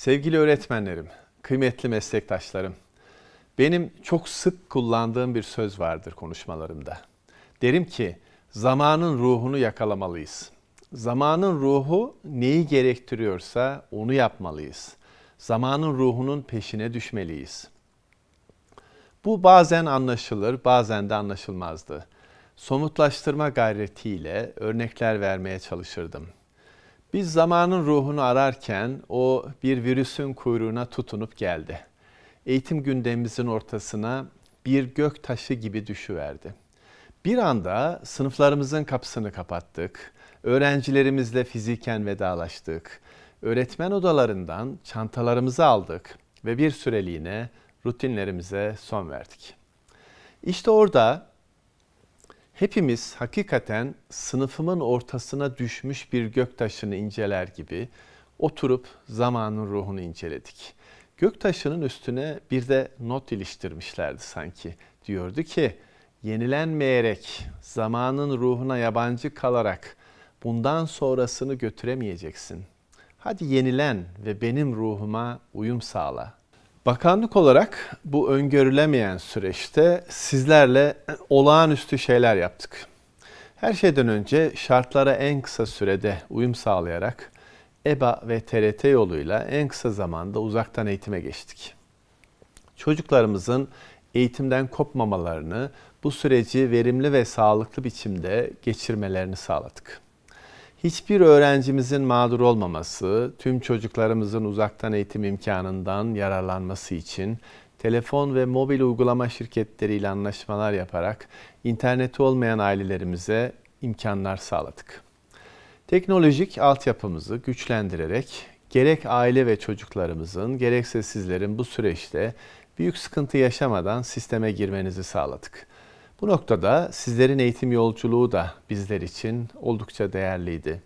Sevgili öğretmenlerim, kıymetli meslektaşlarım, benim çok sık kullandığım bir söz vardır konuşmalarımda. Derim ki zamanın ruhunu yakalamalıyız. Zamanın ruhu neyi gerektiriyorsa onu yapmalıyız. Zamanın ruhunun peşine düşmeliyiz. Bu bazen anlaşılır, bazen de anlaşılmazdı. Somutlaştırma gayretiyle örnekler vermeye çalışırdım. Biz zamanın ruhunu ararken o bir virüsün kuyruğuna tutunup geldi. Eğitim gündemimizin ortasına bir gök taşı gibi düşüverdi. Bir anda sınıflarımızın kapısını kapattık. Öğrencilerimizle fiziken vedalaştık. Öğretmen odalarından çantalarımızı aldık ve bir süreliğine rutinlerimize son verdik. İşte orada hepimiz hakikaten sınıfımın ortasına düşmüş bir göktaşını inceler gibi oturup zamanın ruhunu inceledik. Göktaşının üstüne bir de not iliştirmişlerdi sanki. Diyordu ki yenilenmeyerek, zamanın ruhuna yabancı kalarak bundan sonrasını götüremeyeceksin. Hadi yenilen ve benim ruhuma uyum sağla. Bakanlık olarak bu öngörülemeyen süreçte sizlerle olağanüstü şeyler yaptık. Her şeyden önce şartlara en kısa sürede uyum sağlayarak EBA ve TRT yoluyla en kısa zamanda uzaktan eğitime geçtik. Çocuklarımızın eğitimden kopmamalarını, bu süreci verimli ve sağlıklı biçimde geçirmelerini sağladık. Hiçbir öğrencimizin mağdur olmaması, tüm çocuklarımızın uzaktan eğitim imkanından yararlanması için telefon ve mobil uygulama şirketleriyle anlaşmalar yaparak interneti olmayan ailelerimize imkanlar sağladık. Teknolojik altyapımızı güçlendirerek gerek aile ve çocuklarımızın gerekse sizlerin bu süreçte büyük sıkıntı yaşamadan sisteme girmenizi sağladık. Bu noktada sizlerin eğitim yolculuğu da bizler için oldukça değerliydi.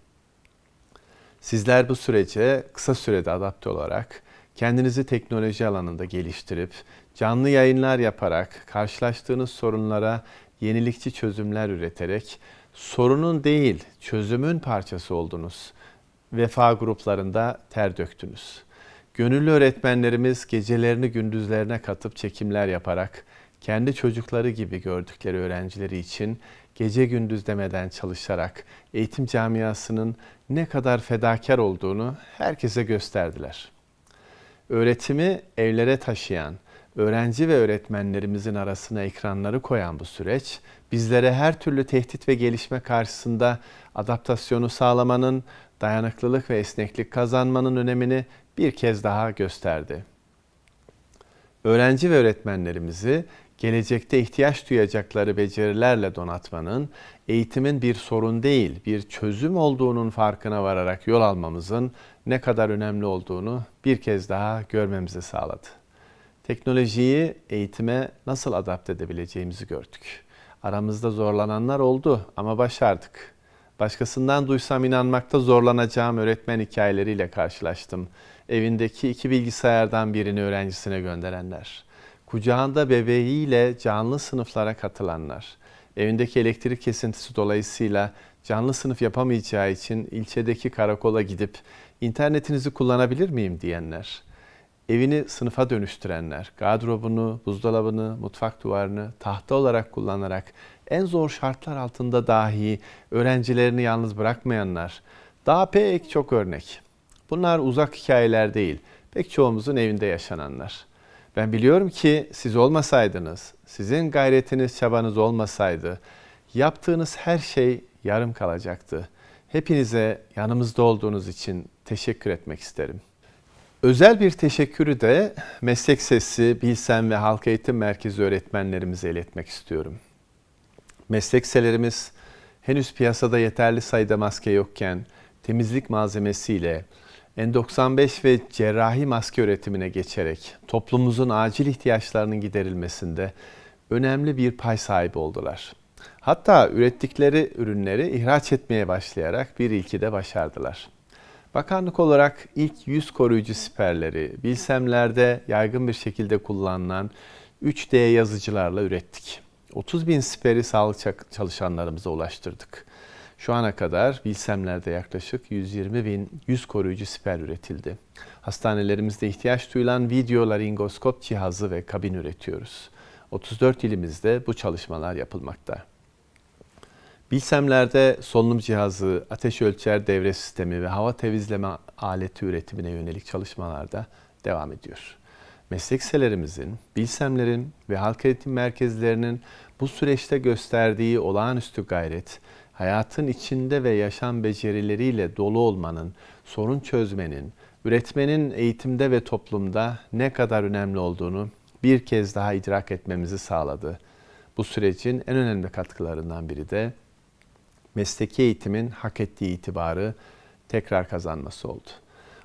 Sizler bu sürece kısa sürede adapte olarak kendinizi teknoloji alanında geliştirip canlı yayınlar yaparak karşılaştığınız sorunlara yenilikçi çözümler üreterek sorunun değil çözümün parçası oldunuz. Vefa gruplarında ter döktünüz. Gönüllü öğretmenlerimiz gecelerini gündüzlerine katıp çekimler yaparak kendi çocukları gibi gördükleri öğrencileri için gece gündüz demeden çalışarak eğitim camiasının ne kadar fedakar olduğunu herkese gösterdiler. Öğretimi evlere taşıyan, öğrenci ve öğretmenlerimizin arasına ekranları koyan bu süreç bizlere her türlü tehdit ve gelişme karşısında adaptasyonu sağlamanın, dayanıklılık ve esneklik kazanmanın önemini bir kez daha gösterdi. Öğrenci ve öğretmenlerimizi gelecekte ihtiyaç duyacakları becerilerle donatmanın eğitimin bir sorun değil, bir çözüm olduğunun farkına vararak yol almamızın ne kadar önemli olduğunu bir kez daha görmemizi sağladı. Teknolojiyi eğitime nasıl adapte edebileceğimizi gördük. Aramızda zorlananlar oldu ama başardık. Başkasından duysam inanmakta zorlanacağım öğretmen hikayeleriyle karşılaştım. Evindeki iki bilgisayardan birini öğrencisine gönderenler kucağında bebeğiyle canlı sınıflara katılanlar, evindeki elektrik kesintisi dolayısıyla canlı sınıf yapamayacağı için ilçedeki karakola gidip internetinizi kullanabilir miyim diyenler, evini sınıfa dönüştürenler, gardırobunu, buzdolabını, mutfak duvarını tahta olarak kullanarak en zor şartlar altında dahi öğrencilerini yalnız bırakmayanlar, daha pek çok örnek. Bunlar uzak hikayeler değil, pek çoğumuzun evinde yaşananlar. Ben biliyorum ki siz olmasaydınız, sizin gayretiniz, çabanız olmasaydı yaptığınız her şey yarım kalacaktı. Hepinize yanımızda olduğunuz için teşekkür etmek isterim. Özel bir teşekkürü de Meslek Sesi, Bilsen ve Halk Eğitim Merkezi öğretmenlerimize iletmek istiyorum. Meslekselerimiz henüz piyasada yeterli sayıda maske yokken temizlik malzemesiyle N95 ve cerrahi maske üretimine geçerek toplumumuzun acil ihtiyaçlarının giderilmesinde önemli bir pay sahibi oldular. Hatta ürettikleri ürünleri ihraç etmeye başlayarak bir ilki de başardılar. Bakanlık olarak ilk yüz koruyucu siperleri bilsemlerde yaygın bir şekilde kullanılan 3D yazıcılarla ürettik. 30 bin siperi sağlık çalışanlarımıza ulaştırdık. Şu ana kadar Bilsemler'de yaklaşık 120 bin yüz koruyucu siper üretildi. Hastanelerimizde ihtiyaç duyulan video laringoskop cihazı ve kabin üretiyoruz. 34 ilimizde bu çalışmalar yapılmakta. Bilsemler'de solunum cihazı, ateş ölçer devre sistemi ve hava temizleme aleti üretimine yönelik çalışmalarda devam ediyor. Meslek liselerimizin, bilsemlerin ve halk eğitim merkezlerinin bu süreçte gösterdiği olağanüstü gayret, hayatın içinde ve yaşam becerileriyle dolu olmanın, sorun çözmenin, üretmenin eğitimde ve toplumda ne kadar önemli olduğunu bir kez daha idrak etmemizi sağladı. Bu sürecin en önemli katkılarından biri de mesleki eğitimin hak ettiği itibarı tekrar kazanması oldu.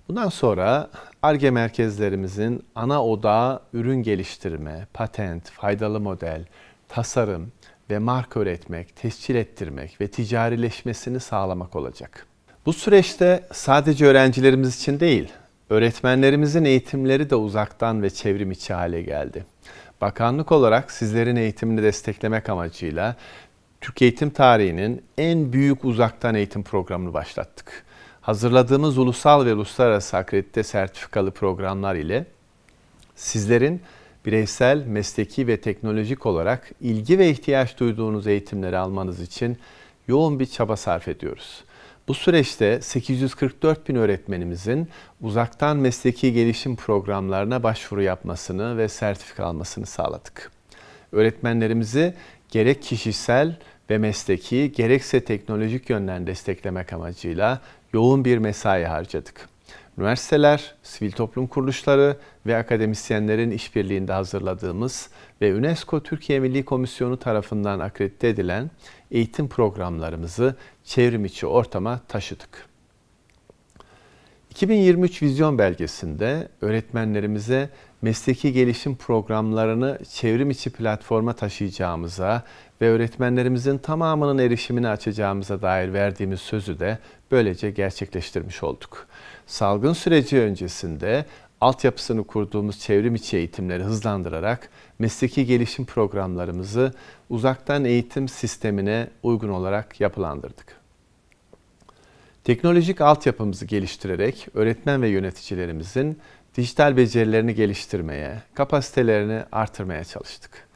Bundan sonra ARGE merkezlerimizin ana odağı ürün geliştirme, patent, faydalı model, tasarım ve marka üretmek, tescil ettirmek ve ticarileşmesini sağlamak olacak. Bu süreçte sadece öğrencilerimiz için değil, öğretmenlerimizin eğitimleri de uzaktan ve çevrim içi hale geldi. Bakanlık olarak sizlerin eğitimini desteklemek amacıyla Türk eğitim tarihinin en büyük uzaktan eğitim programını başlattık. Hazırladığımız ulusal ve uluslararası akredite sertifikalı programlar ile sizlerin bireysel, mesleki ve teknolojik olarak ilgi ve ihtiyaç duyduğunuz eğitimleri almanız için yoğun bir çaba sarf ediyoruz. Bu süreçte 844 bin öğretmenimizin uzaktan mesleki gelişim programlarına başvuru yapmasını ve sertifika almasını sağladık. Öğretmenlerimizi gerek kişisel ve mesleki gerekse teknolojik yönden desteklemek amacıyla yoğun bir mesai harcadık. Üniversiteler, sivil toplum kuruluşları ve akademisyenlerin işbirliğinde hazırladığımız ve UNESCO Türkiye Milli Komisyonu tarafından akredite edilen eğitim programlarımızı çevrim içi ortama taşıdık. 2023 vizyon belgesinde öğretmenlerimize mesleki gelişim programlarını çevrim içi platforma taşıyacağımıza ve öğretmenlerimizin tamamının erişimini açacağımıza dair verdiğimiz sözü de böylece gerçekleştirmiş olduk. Salgın süreci öncesinde altyapısını kurduğumuz çevrim içi eğitimleri hızlandırarak mesleki gelişim programlarımızı uzaktan eğitim sistemine uygun olarak yapılandırdık. Teknolojik altyapımızı geliştirerek öğretmen ve yöneticilerimizin dijital becerilerini geliştirmeye, kapasitelerini artırmaya çalıştık.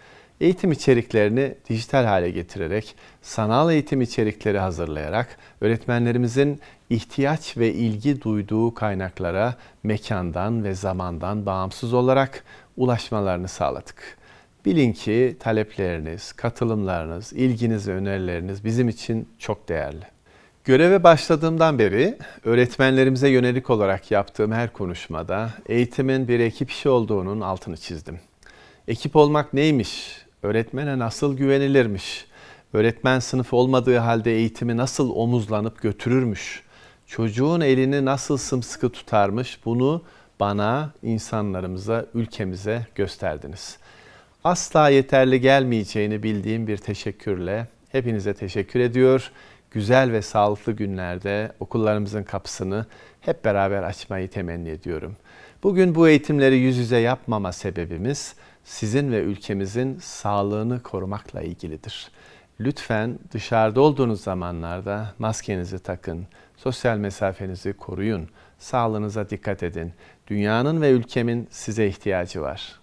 Eğitim içeriklerini dijital hale getirerek, sanal eğitim içerikleri hazırlayarak öğretmenlerimizin ihtiyaç ve ilgi duyduğu kaynaklara mekandan ve zamandan bağımsız olarak ulaşmalarını sağladık. Bilin ki talepleriniz, katılımlarınız, ilginiz ve önerileriniz bizim için çok değerli. Göreve başladığımdan beri öğretmenlerimize yönelik olarak yaptığım her konuşmada eğitimin bir ekip işi olduğunun altını çizdim. Ekip olmak neymiş? Öğretmene nasıl güvenilirmiş? Öğretmen sınıfı olmadığı halde eğitimi nasıl omuzlanıp götürürmüş? Çocuğun elini nasıl sımsıkı tutarmış? Bunu bana, insanlarımıza, ülkemize gösterdiniz. Asla yeterli gelmeyeceğini bildiğim bir teşekkürle hepinize teşekkür ediyor güzel ve sağlıklı günlerde okullarımızın kapısını hep beraber açmayı temenni ediyorum. Bugün bu eğitimleri yüz yüze yapmama sebebimiz sizin ve ülkemizin sağlığını korumakla ilgilidir. Lütfen dışarıda olduğunuz zamanlarda maskenizi takın, sosyal mesafenizi koruyun, sağlığınıza dikkat edin. Dünyanın ve ülkemin size ihtiyacı var.